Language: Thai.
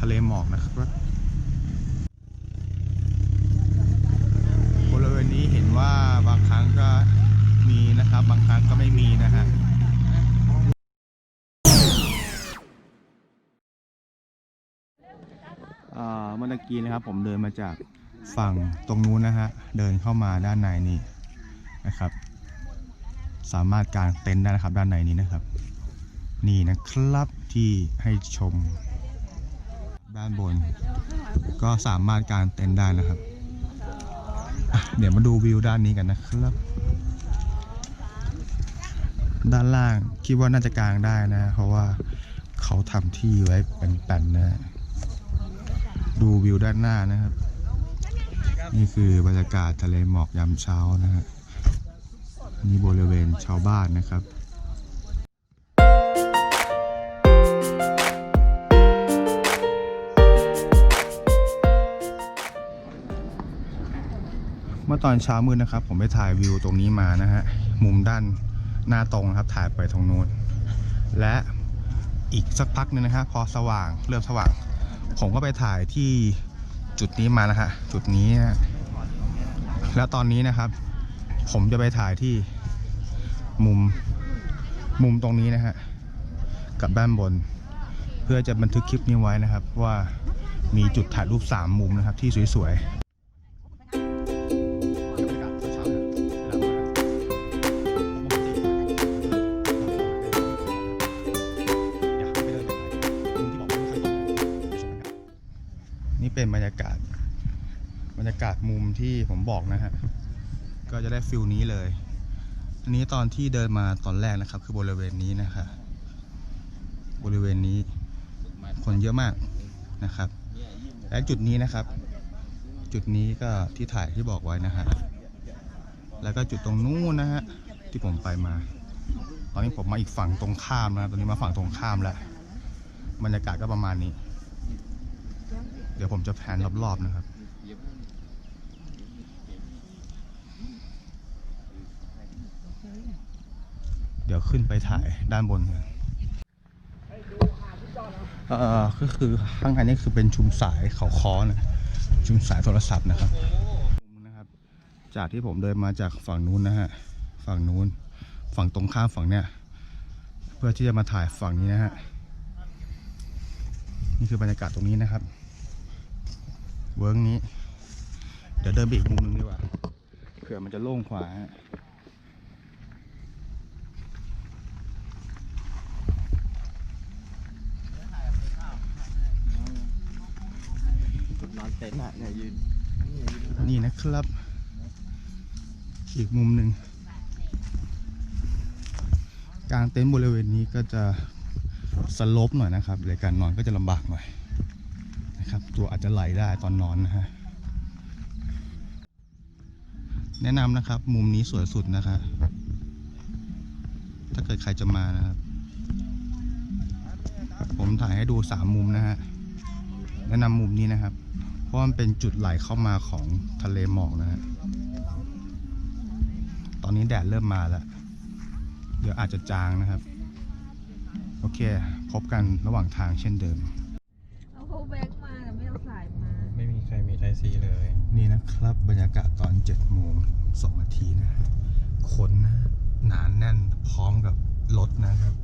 ทะเลหมอกนะครับบริเวณนี้เห็นว่าบางครั้งก็มีนะครับ บางครั้งก็ไม่มีนะฮะเมื่อกี้นะครับผมเดินมาจากฝั่งตรงนู้นนะฮะ เดินเข้ามาด้านในนี่นะครับ สามารถกางเต็นท์ได้นะครับด้านในนี้นะครับ นี่นะครับที่ให้ชม ด้านบน ก็สามารถกางเต็นท์ได้นะครับ เดี๋ยวมาดูวิวด้านนี้กันนะครับ ด้านล่างคิดว่าน่าจะกลางได้นะ เพราะว่าเขาทำที่ไว้เป็นแป่นๆนะ ดูวิวด้านหน้านะครับ นี่คือบรรยากาศทะเลหมอกยามเช้านะฮะนี่บริเวณชาวบ้านนะครับ เมื่อตอนเช้ามืดนะครับ ผมไปถ่ายวิวตรงนี้มานะฮะ มุมด้านหน้าตรงครับถ่ายไปตรงนู้น และอีกสักพักหนึงนะฮะพอสว่างเริ่มสว่าง ผมก็ไปถ่ายที่จุดนี้มานะฮะ จุดนี้นะแล้วตอนนี้นะครับ ผมจะไปถ่ายที่มุมมุมตรงนี้นะฮะกับด้านบน เพื่อจะบันทึกคลิปนี้ไว้นะครับ ว่ามีจุดถ่ายรูป 3 มุมนะครับที่สวยๆ นี่เป็นบรรยากาศ บรรยากาศมุมที่ผมบอกนะฮะ ก็จะได้ฟิลนี้เลย อันนี้ตอนที่เดินมาตอนแรกนะครับ คือบริเวณนี้นะคะบริเวณนี้คนเยอะมากนะครับ และจุดนี้นะครับ จุดนี้ก็ที่ถ่ายที่บอกไว้นะฮะ แล้วก็จุดตรงนู้นนะฮะที่ผมไปมา ตอนนี้ผมมาอีกฝั่งตรงข้ามนะตอนนี้มาฝั่งตรงข้ามแล้วบรรยากาศก็ประมาณนี้ เดี๋ยวผมจะแพนรอบๆนะครับ เดี๋ยวขึ้นไปถ่ายด้านบนกันเอ่อก็คือข้างในนี่คือเป็นชุมสายเขาค้อนะชุมสายโทรศัพท์นะครับนะครับ จากที่ผมเดินมาจากฝั่งนู้นนะฮะฝั่งนู้นฝั่งตรงข้ามฝั่งเนี้ยเพื่อที่จะมาถ่ายฝั่งนี้นะฮะนี่คือบรรยากาศตรงนี้นะครับ เวิร์กนี้ เดี๋ยวเดินไปอีกมุมหนึงดีกว่าเผื่อมันจะโล่งขวาฮะจุดนอนเต็นท์อะเนี่ยยืนนี่นะครับ อีกมุมหนึ่งกลางเต็นท์บริเวณนี้ก็จะสลบหน่อยนะครับเลยการนอนก็จะลำบากหน่อย นะครับ ตัวอาจจะไหลได้ตอนนอนนะฮะแนะนำนะครับ มุมนี้สวยสุดนะครับถ้าเกิดใครจะมานะครับ ผมถ่ายให้ดูสามมุมนะฮะแนะนำมุมนี้นะครับ เพราะมันเป็นจุดไหลเข้ามาของทะเลหมอกนะฮะตอนนี้แดดเริ่มมาแล้ว เดี๋ยวอาจจะจางนะครับ โอเค พบกันระหว่างทางเช่นเดิม เอาโฮแบก ซีเลย นี่นะครับ บรรยากาศตอน7โมงสองนาทีนะฮะคนนะหนานแน่นพร้อมกับรถนะครับ